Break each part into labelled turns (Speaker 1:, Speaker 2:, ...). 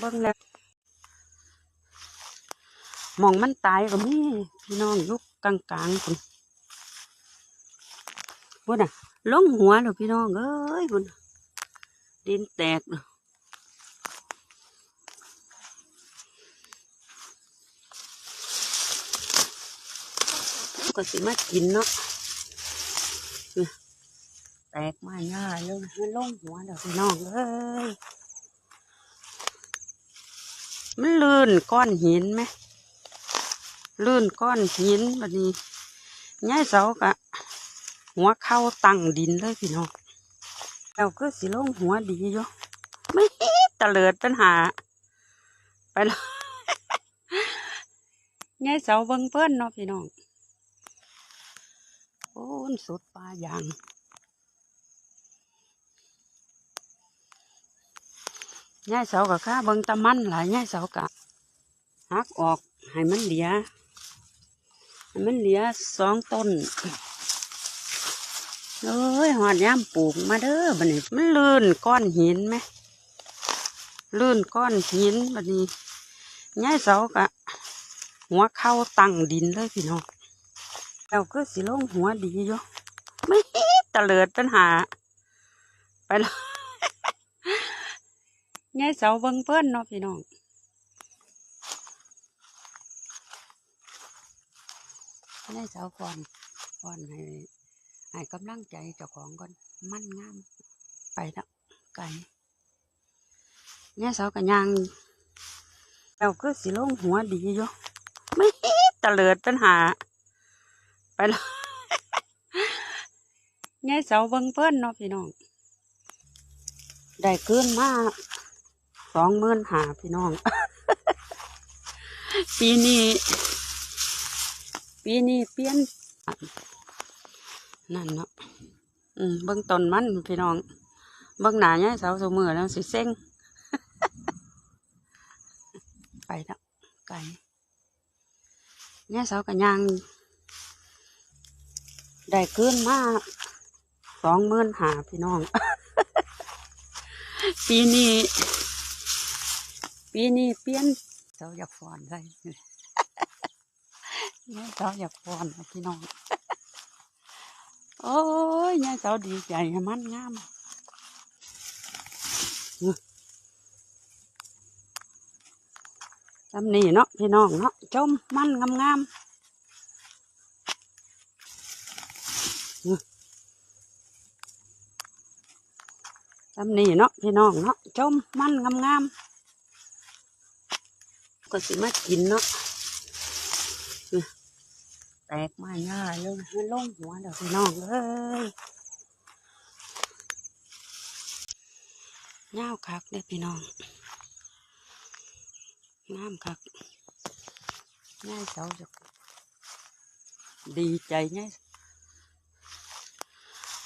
Speaker 1: เบิ่งแล้วมองมันตายก็มีพี่น้องยุกกลางๆคนพุ่นอะลงหัวแล้วพี่น้องเอ้ยพุ่นน่ะดินแตกแล้วก็สิมากินเนาะแตกมาหน้าเลยมันลงหัวแล้วพี่น้องเอ้ย มันลื่นก้อนหินไหมลื่นก้อนหินแบบนี้ย้ายเสากะ หัวเข้าตั้งดินเลยพี่น้องเราก็สิลงหัวดีอยู่ไม่ตะเลิดปัญหา ไปแล้วย้ายเสาเบิ่งเพิ่นเนาะพี่น้องโอ้สุดปลายาง ย่ายเสากับข้าเบิงตะมันหลายย่ายเสากะหักออกให้มันเหลียให้มันเหลียสองต้นเอ้ยหอดย่ามปลูกมาเด้อบัดนี้มันลื่นก้อนหินไหมลื่นก้อนหินบัดนี้ย่ายเสากะ หัวเข้าตั้งดินเลยพี่น้องเราก็สิลงหัวดีอยู่ไม่ตะเลิดปัญหา ไปแล้ว ยายเสาเบิ่งเพิ่นเนาะพี่น้องยายเสาก่อนก่อนให้ให้กำลังใจเจ้าของก่อนมั่นงามไปแล้วไก่ยายเสากับยางเราก็สิลงหัวดีอยู่ไม่ตะเลิดปัญหา ไปแล้วยายเสาเบิ่งเพิ่นเนาะพี่น้องได้เกินมา สองหมื่นหาพี่น้อง ปีนี้ ปีนี้เปลี่ยน นั่นเนาะอืมเบิ่งต้นมันพี่น้อง เบิ่งหนาเนี่ยสาสมือแล้วสิเซ็งไปแล้วไก่เนี่ยสาวกันยางได้เกินมาสองหมื่นหาพี่น้อง ปีนี้ ปีนี้เปลี่ยนเจ้าอยากฟอนใส่เนี่ยเจ้าอยากฟอนพี่น้อง โอ้ยเนี่ยเจ้าดีใจมันงามทำนี่เนาะพี่น้องเนาะจมมันงามงามทำนี่เนาะพี่น้องเนาะจมมันงามงาม ก็สิมากินเนาะแตกมาหน้าเลยมันลงหัวเดี๋ยวพี่น้องเอ้ยเงาคักเด้อพี่น้องงามคักง่ายเสาจะดีใจง่าย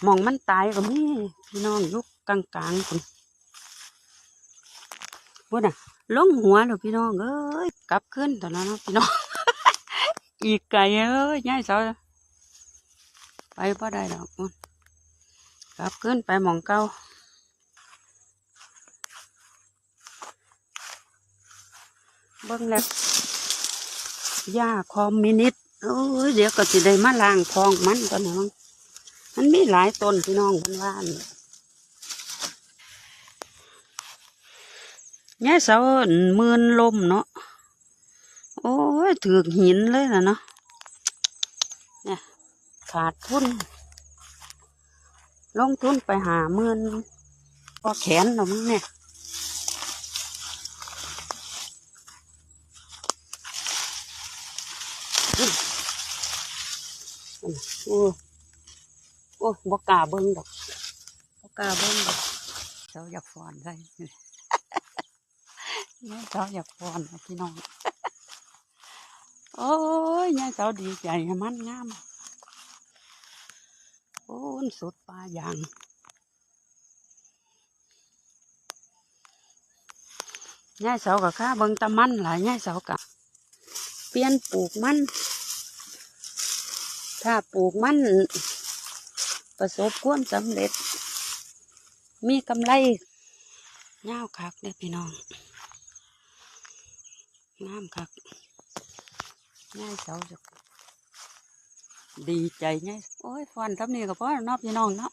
Speaker 1: มองมันตายก็มีพี่น้องยุกกลางๆคนพุ่นอะ ลงหัวแล้วพี่น้องเอ้ยกลับขึ้นตอนนั้นพี่น้อง อีกไก่เอ้ยง่ายเสาไปพอได้ดอกพุ่นกลับขึ้นไปหมองเก่าเบิ่งแล้วยาคอมมินิตโอ้ยเดี๋ยวก็สิได้มาล้างคลองมันก่อนนะมั้งมันมีหลายต้นพี่น้องเพันว่า ยายเสาหมื่นลมเนาะ โอ้ยถือหินเลยนะเนาะ เนี่ย ขาดทุน ลงทุนไปหาหมื่นพอแขนหรอมั้งเนี่ยโอ้โอ้บกล้าเบิ้งดอกบกล้าเบิ้งดอกเจ้าอยากฟอนใส่ นี่ยเจ้าอยากฟอนะพี่น้อง โอ้ยนี่ยเจ้าดีใจมันงามโอ้ยสุดปลายางยายเสากับข้าเบิ่งตะมันหลายยายเสากะเปลี่ยนปลูกมัน ถ้าปลูกมัน ประสบความสำเร็จ มีกำไรเงาวคักเด้อพี่น้อง งามคักง่ายเสาจะดีใจง่ายโอ้ยฟันทับนี่ก็พอนอบพี่น้องเนาะ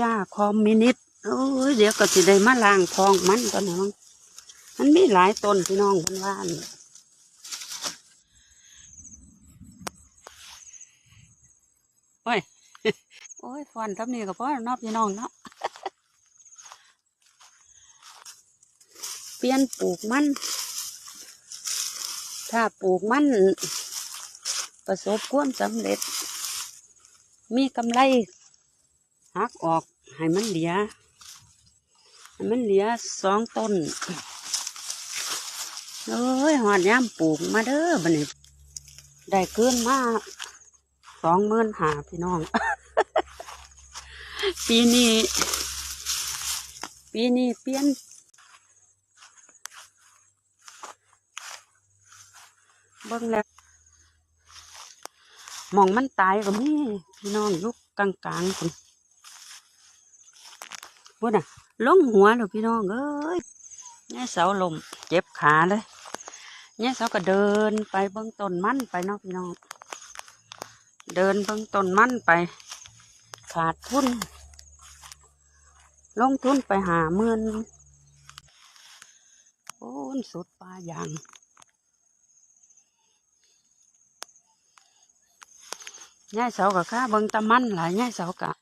Speaker 1: ยาคอมมินิสโอ้ยเดี๋ยวก็สิได้มาล้างทองมันก่อนนะมั้งมันมีหลายต้นพี่น้องเพันว่านโอ้ย โอ้ยฟันทับนี่ก็พอนอบพี่น้องเนาะ เป ลี่ยนปลูกมัน ถ้าปลูกมัน ประสบความสำเร็จ มีกำไรหักออกให้มันเหลือให้มันเหลือสองต้นเอ้ยหอดย่ำปลูกมาเด้อบันนี้ได้เกินมากสองหมื่นหาพี่น้อง ปีนี้ ปีนี้เปลี่ยน เบิ่งแล้วหมองมันตายก็มีพี่น้องยุกกลางๆคนพุ่นน่ะลงหัวแล้วพี่น้องเอ้ยเนี่ยเสาลมเจ็บขาเลยเนี่ยเสาก็เดินไปเบิ่งต้นมันไปเนาะพี่น้อง เดินเบิ่งต้นมันไป ขาดทุน ลงทุนไปหาเมื่นโอ้สุดปลาอย่าง ย่ายเสากับข้าเบิงตะมันหลายย่ายเสากะ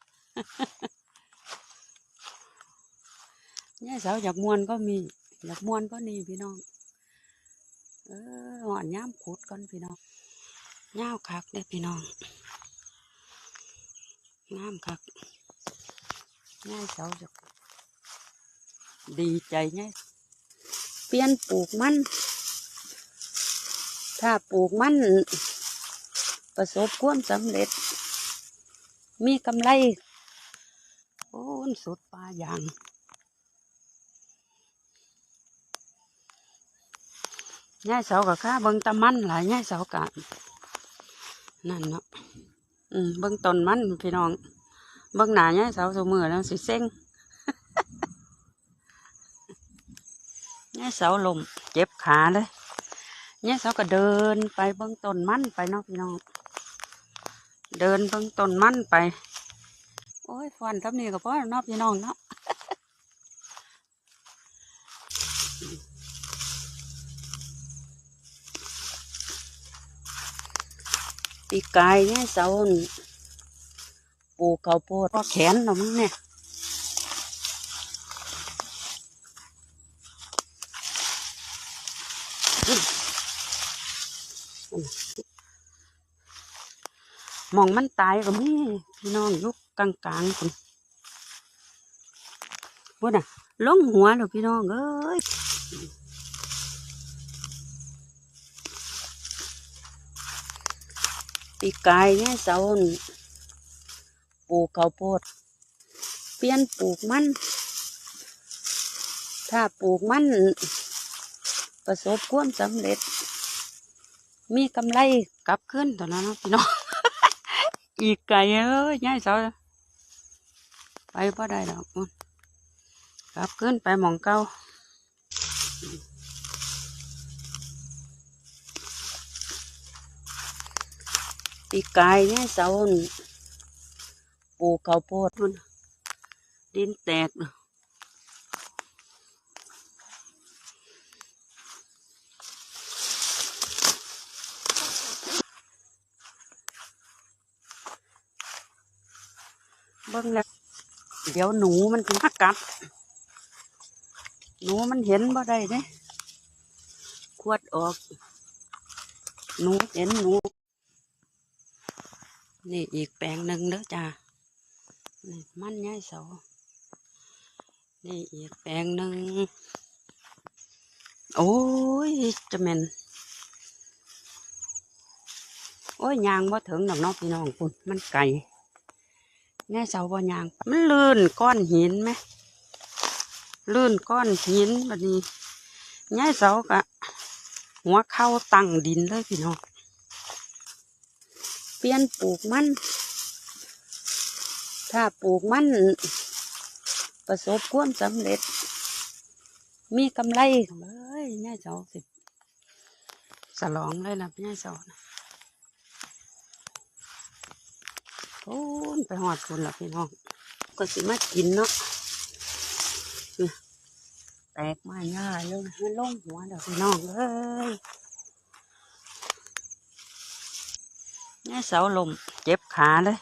Speaker 1: ย่ายเสาอยากมวนก็มี อยากมวนก็นี่พี่น้อง เออหอนย่ามขุดก่อนพี่น้องย่าวคักเด้พี่น้องงามคักย่ายเสาจะดีใจย่ายเปลี่ยนปลูกมัน ถ้าปลูกมัน ประสบความสำเร็จ มีกำไร โอ้สุดปลาอย่างย่ายเสากับข้าเบิงตะมันหลายย่ายเสากะนั่นเนาะอืมเบิงต้นมันพี่น้อง เบิงหนาย่ายเสาสมือแล้วสิเซ็งย่ายเสาลมเจ็บขาเลยย่ายเสาก็เดินไปเบิงต้นมันไปเนาะพี่น้อง เดินเพิ่งต้นมั่นไป โอ้ยฟันทับนี่ก็พอนอบยี่น้องเนาะปีกายเนี่ยเสาปลูกข้าวโพดก็แขนเรามั้งเนี่ย มองมันตายก็มีพี่น้องยุกกลางๆคนพุ่นน่ะลงหัวแล้วพี่น้องเอ้ยปีกายเนี่ยเสานี่ปลูกข้าวโพด เปลี่ยนปลูกมัน ถ้าปลูกมัน ประสบความสำเร็จ มีกำไรกลับขึ้นตอนนั้นเนาพี่น้อง อีกไก่เอ้ยย่ายเสาไปพอได้ดอกมันกลับขึ้นไปหมองเก้าปีกายย่ายเสาวปูเขาโพดดินแตกเนาะ เบิ่งแล้วเดี๋ยวหนูมันถึงมากัด หนูมันเห็นบ่ได้เด้ขวดออก หนูเห็นหนู นี่อีกแปลงหนึ่งเด้อจ้านี่มันย้ายเสานี่อีกแปลงหนึ่ง โอ้ยจะแม่นโอ้ยยางว่าถึงดอกเน้องพี่น้องคุณมันไก่ แง่เสาบ่ยางมันลื่นก้อนหินไหมลื่นก้อนหินแบบนี้แง่เสากะหัวเข้าตั้งดินเลยพี่น้องเปลี่ยนปลูกมัน ถ้าปลูกมัน ประสบความสำเร็จ มีกำไรเอ้ยย่เสาสิสลองเลยล่ะย่เสานะ โอ้นไปหอดคนละพี่น้อง ก็สิมากินเนาะแตกมาหน้าเลยให้ลงหัวเดี๋ยวพี่น้องเอ้ยย่ยเสาลมเจ็บขาเลย